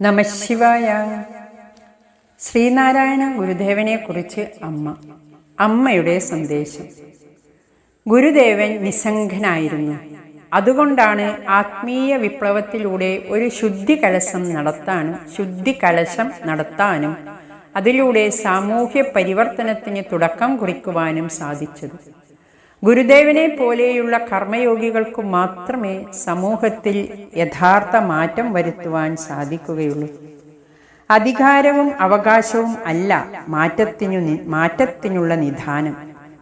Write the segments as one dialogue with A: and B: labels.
A: നമശിവായ ശ്രീനാരായണ ഗുരുദേവനെ കുറിച്ച് അമ്മ. അമ്മയുടെ സന്ദേശം. ഗുരുദേവൻ നിസ്സംഗനായിരുന്നു. അതുകൊണ്ടാണ് ആത്മീയ വിപ്ലവത്തിലൂടെ ഒരു ശുദ്ധി കലശം നടത്താനും ശുദ്ധി കലശം നടത്താനും അതിലൂടെ സാമൂഹ്യ പരിവർത്തനത്തിന് തുടക്കം കുറിക്കുവാനും സാധിച്ചത്. ഗുരുദേവനെ പോലെയുള്ള കർമ്മയോഗികൾക്ക് മാത്രമേ സമൂഹത്തിൽ യഥാർത്ഥ മാറ്റം വരുത്തുവാൻ സാധിക്കുകയുള്ളൂ. അധികാരവും അവകാശവും അല്ല മാറ്റത്തിനു മാറ്റത്തിനുള്ള നിധാനം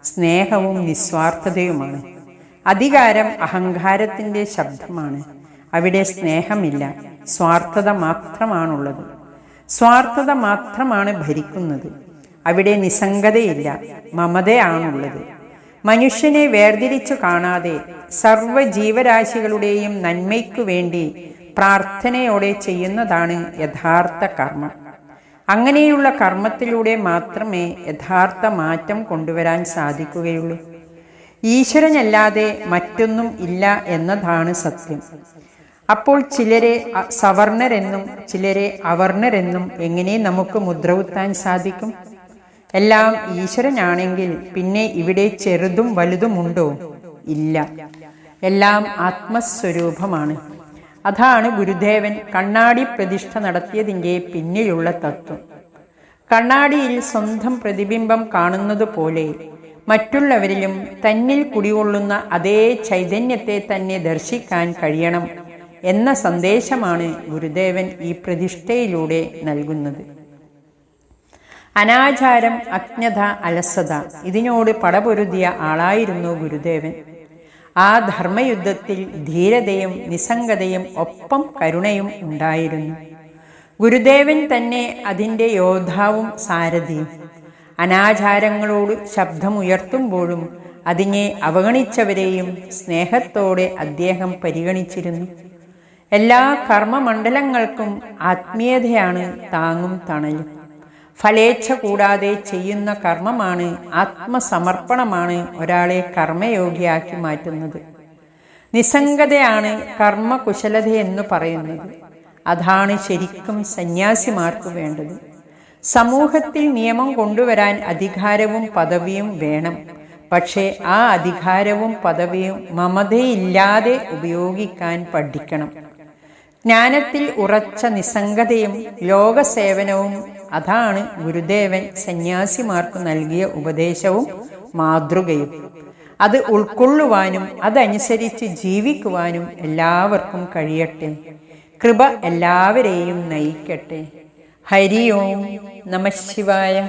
A: സ്നേഹവും നിസ്വാർത്ഥതയുമാണ്. അധികാരം അഹങ്കാരത്തിന്റെ ശബ്ദമാണ്. അവിടെ സ്നേഹമില്ല സ്വാർത്ഥത മാത്രമാണുള്ളത്. സ്വാർത്ഥത മാത്രമാണ് ഭരിക്കുന്നത്. അവിടെ നിസ്സംഗതയില്ല മമതയാണുള്ളത്. മനുഷ്യനെ വേർതിരിച്ചു കാണാതെ സർവ ജീവരാശികളുടെയും നന്മയ്ക്കു വേണ്ടി പ്രാർത്ഥനയോടെ ചെയ്യുന്നതാണ് യഥാർത്ഥ കർമ്മം. അങ്ങനെയുള്ള കർമ്മത്തിലൂടെ മാത്രമേ യഥാർത്ഥ മാറ്റം കൊണ്ടുവരാൻ സാധിക്കുകയുള്ളൂ. ഈശ്വരനല്ലാതെ മറ്റൊന്നും ഇല്ല എന്നതാണ് സത്യം. അപ്പോൾ ചിലരെ സവർണരെന്നും ചിലരെ അവർണരെന്നും എങ്ങനെ നമുക്ക് മുദ്രകുത്താൻ സാധിക്കും? എല്ലാം ഈശ്വരനാണെങ്കിൽ പിന്നെ ഇവിടെ ചെറുതും വലുതുമുണ്ടോ ഇല്ല. എല്ലാം ആത്മസ്വരൂപമാണ്. അതാണ് ഗുരുദേവൻ കണ്ണാടി പ്രതിഷ്ഠ നടത്തിയതിന്റെ പിന്നിലുള്ള തത്വം. കണ്ണാടിയിൽ സ്വന്തം പ്രതിബിംബം കാണുന്നത് പോലെ മറ്റുള്ളവരിലും തന്നിൽ കുടികൊള്ളുന്ന അതേ ചൈതന്യത്തെ തന്നെ ദർശിക്കാൻ കഴിയണം എന്ന സന്ദേശമാണ് ഗുരുദേവൻ ഈ പ്രതിഷ്ഠയിലൂടെ നൽകുന്നത്. അനാചാരം അജ്ഞത അലസത ഇതിനോട് പടപൊരുതിയ ആളായിരുന്നു ഗുരുദേവൻ. ആ ധർമ്മയുദ്ധത്തിൽ ധീരതയും നിസ്സംഗതയും ഒപ്പം കരുണയും ഉണ്ടായിരുന്നു. ഗുരുദേവൻ തന്നെ അതിന്റെ യോദ്ധാവും സാരഥിയും. അനാചാരങ്ങളോട് ശബ്ദമുയർത്തുമ്പോഴും അതിനെ അവഗണിച്ചവരെയും സ്നേഹത്തോടെ അദ്ദേഹം പരിഗണിച്ചിരുന്നു. എല്ലാ കർമ്മമണ്ഡലങ്ങൾക്കും ആത്മീയതയാണ് താങ്ങും തണലും. ഫലേച്ഛ കൂടാതെ ചെയ്യുന്ന കർമ്മമാണ് ആത്മസമർപ്പണമാണ് ഒരാളെ കർമ്മയോഗിയാക്കി മാറ്റുന്നത്. നിസ്സംഗതയാണ് കർമ്മകുശലതയെന്ന് പറയുന്നത്. അതാണ് ശരിക്കും സന്യാസിമാർക്ക് വേണ്ടത്. സമൂഹത്തിൽ നിയമം കൊണ്ടുവരാൻ അധികാരവും പദവിയും വേണം. പക്ഷേ ആ അധികാരവും പദവിയും മമതയില്ലാതെ ഉപയോഗിക്കാൻ പഠിക്കണം. ജ്ഞാനത്തിൽ ഉറച്ച നിസ്സംഗതയും ലോകസേവനവും അതാണ് ഗുരുദേവൻ സന്യാസിമാർക്ക് നൽകിയ ഉപദേശവും മാതൃകയും. അത് ഉൾക്കൊള്ളുവാനും അതനുസരിച്ച് ജീവിക്കുവാനും എല്ലാവർക്കും കഴിയട്ടെ. കൃപ എല്ലാവരെയും നയിക്കട്ടെ. ഹരി ഓം നമ ശിവായ.